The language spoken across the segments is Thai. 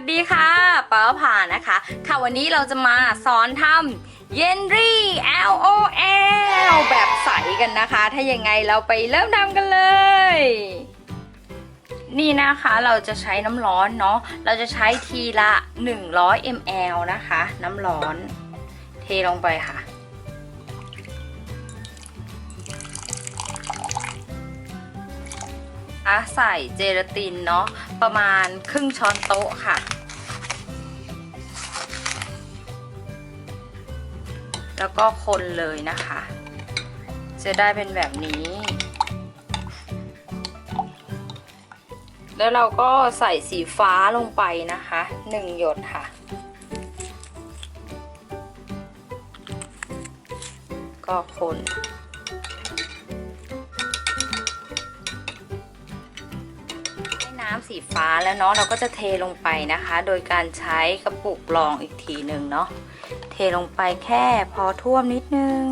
วัสดีค่ะป้าผ่านะคะ ค่ะวันนี้เราจะมาสอนทำเยนรี่ L O L แบบใสกันนะคะ ถ้ายังไงเราไปเริ่มทำกันเลย นี่นะคะเราจะใช้น้ำร้อนเนาะ เราจะใช้ทีละ 100 ml นะคะ น้ำร้อน เทลงไปค่ะ ใส่เจลาตินเนาะประมาณครึ่งช้อนโต๊ะค่ะ แล้วก็คนเลยนะคะ จะได้เป็นแบบนี้ แล้วเราก็ใส่สีฟ้าลงไปนะคะหนึ่งหยดค่ะก็คน น้ำสีฟ้าแล้วเนาะเราก็จะเทลงไปนะคะ โดยการใช้กระปุกรองอีกทีหนึ่งเนาะเทลงไปแค่พอท่วมนิดนึง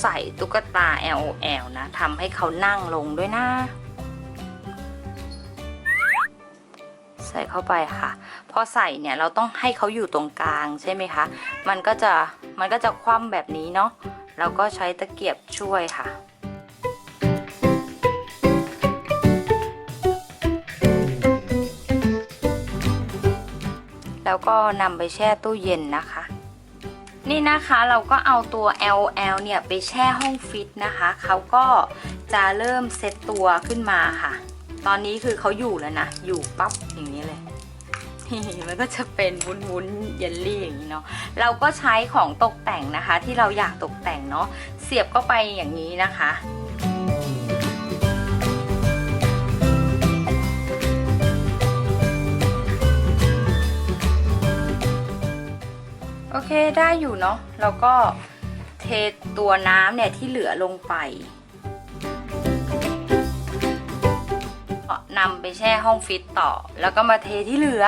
ใส่ตุ๊กตา L O L นะทำให้เขานั่งลงด้วยนะ ใส่เข้าไปค่ะ พอใส่เนี่ยเราต้องให้เขาอยู่ตรงกลางใช่ไหมคะ มันก็จะมันก็จะคว่ำแบบนี้เนาะ เราก็ใช้ตะเกียบช่วยค่ะแล้วก็นำไปแช่ตู้เย็นนะคะ นี่นะคะเราก็เอาตัว LL เนี่ยไปแช่ห้องฟิตนะคะเขาก็จะเริ่มเซตตัวขึ้นมาค่ะ ตอนนี้คือเขาอยู่แล้วนะ อยู่ปั๊บอย่างนี้เลย มันก็จะเป็นวุ้นๆเยลลี่อย่างนี้เนาะเราก็ใช้ของตกแต่งนะคะ ที่เราอยากตกแต่งเนาะเสียบเข้าไปอย่างนี้นะคะโอเคได้อยู่เนาะแล้วก็เทตัวน้ำเนี่ยที่เหลือลงไป นำไปแช่ห้องฟิตต่อ แล้วก็มาเทที่เหลือ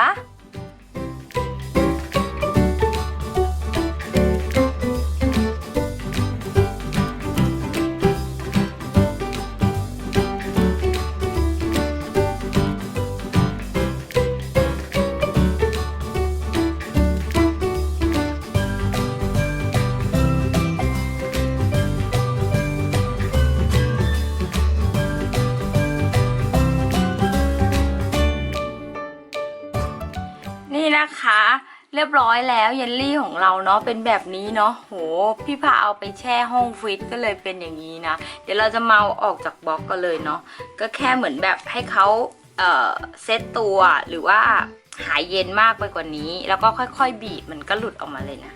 เรียบร้อยแล้วเยลลี่ของเราเนาะเป็นแบบนี้เนาะโหพี่พาเอาไปแช่ห้องฟิตก็เลยเป็นอย่างนี้นะ เดี๋ยวเราจะมาออกจากบล็อกกันเลยเนาะก็แค่เหมือนแบบให้เขาเออเซตตัวหรือว่าหายเย็นมากไปกว่านี้ แล้วก็ค่อยๆ บีบมันก็หลุดออกมาเลยนะ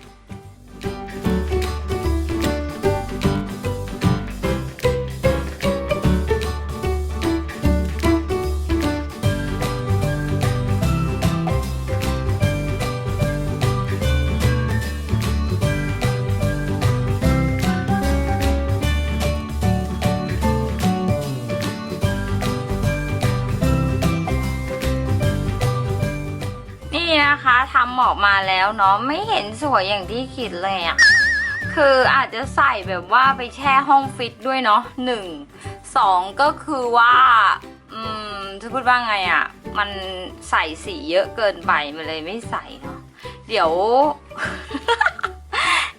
นี่นะคะทำออกมาแล้วเนาะไม่เห็นสวยอย่างที่คิดเลยอะ่ะคืออาจจะใส่แบบว่าไปแช่ห้องฟิตด้วยเนาะหนึ่งสองก็คือว่าอืมจะพูดว่าไงอะ่ะมันใส่สีเยอะเกินไปมันเลยไม่ใส่เนาะเดี๋ยว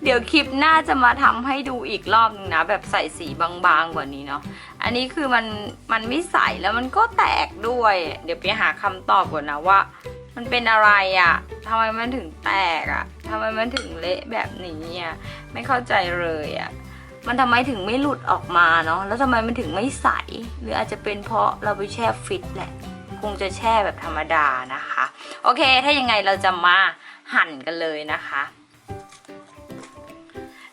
เดี๋ยวคลิปหน้าจะมาทำให้ดูอีกรอบนึงนะ แบบใส่สีบางๆกว่านี้เนาะอันนี้คือมันมันไม่ใส่แล้วมันก็แตกด้วย เดี๋ยวไปหาคำตอบก่อนนะว่า มันเป็นอะไรอะ่ะทำไมมันถึงแตกอะ่ะทำไมมันถึงเละแบบนี้อะไม่เข้าใจเลยอะ่ะมันทำไมถึงไม่หลุดออกมาเนาะแล้วทำไมมันถึงไม่ใส หรืออาจจะเป็นเพราะเราไปแช่ฟิตแหละคงจะแช่แบบธรรมดานะคะ โอเค ถ้ายังไงเราจะมาหั่นกันเลยนะคะ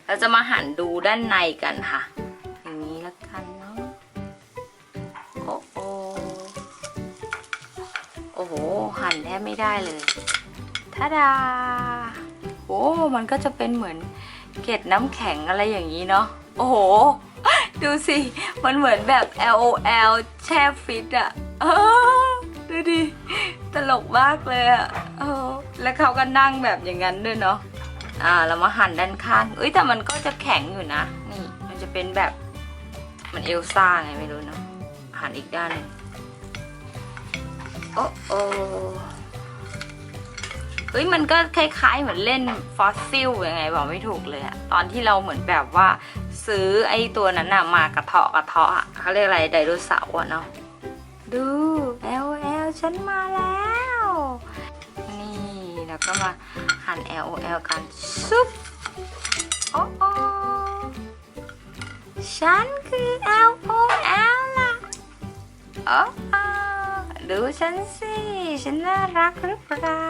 เราจะมาหั่นดูด้านในกันค่ะ หหั่นแทบไม่ได้เลยทาดาโอ้มันก็จะเป็นเหมือนเกล็ดน้ำแข็งอะไรอย่างนี้เนาะโอ้โห ดูสิ มันเหมือนแบบ LOL แช่ฟิตอะดูดิ ตลกมากเลยอะอแล้วเขาก็นั่งแบบอย่างนั้นด้วยเนาะอ่าเรามาหั่นด้านข้างเอ้ยแต่มันก็จะแข็งอยู่นะ นี่ มันจะเป็นแบบ มันเอลซ่าไงไม่รู้เนาะหหันอีกด้านนึง โอ้โอเฮ้ยมันก็คล้ายๆเหมือนเล่นฟอสซิลยังไงบอกไม่ถูกเลยอะตอนที่เราเหมือนแบบว่า ซื้อไอ้ตัวนั้นน่ะมากระเทาะกระเทาะอะเขาเรียกอะไรไดโนเสาร์อะเนาะดู L L ฉันมาแล้ว นี่แล้วก็มาหั่น L O L กันซุปโอ้โอฉันคือ L O L ล่ะโอ้ ดูฉันสิ ฉันน่ารักหรือเปล่า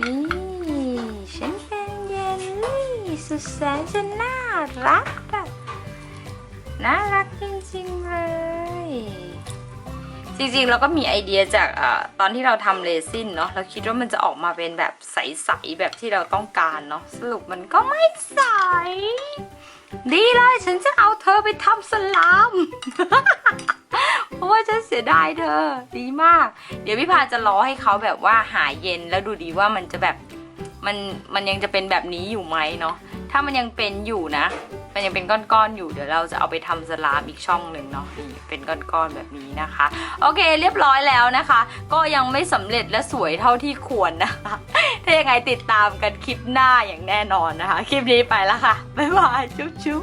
นี่ ฉันเป็นเยลลี่สุดแสนจะน่ารักอะน่ารักจริงๆเลย จริงๆเราก็มีไอเดียจากอตอนที่เราทำเรซินเนาะเราคิดว่ามันจะออกมาเป็นแบบใสๆแบบที่เราต้องการเนาะสรุปมันก็ไม่ใส ดีเลย ฉันจะเอาเธอไปทำสลาม เพราะว่าฉันเสียดายเธอ ดีมาก เดี๋ยวพี่พาจะรอให้เขาแบบว่าหายเย็นแล้วดูดีว่ามันจะแบบมันมันยังจะเป็นแบบนี้อยู่ไหมเนาะถ้ามันยังเป็นอยู่นะ มันยังเป็นก้อนๆอยู่เดี๋ยวเราจะเอาไปทำสลามอีกช่องหนึ่งเนาะนี่เป็นก้อนๆแบบนี้นะคะ โอเคเรียบร้อยแล้วนะคะ ก็ยังไม่สำเร็จและสวยเท่าที่ควรนะคะถ้ายังไงติดตามกันคลิปหน้าอย่างแน่นอนนะคะ คลิปนี้ไปแล้วค่ะบ๊ายบายจุ๊บจุ๊บ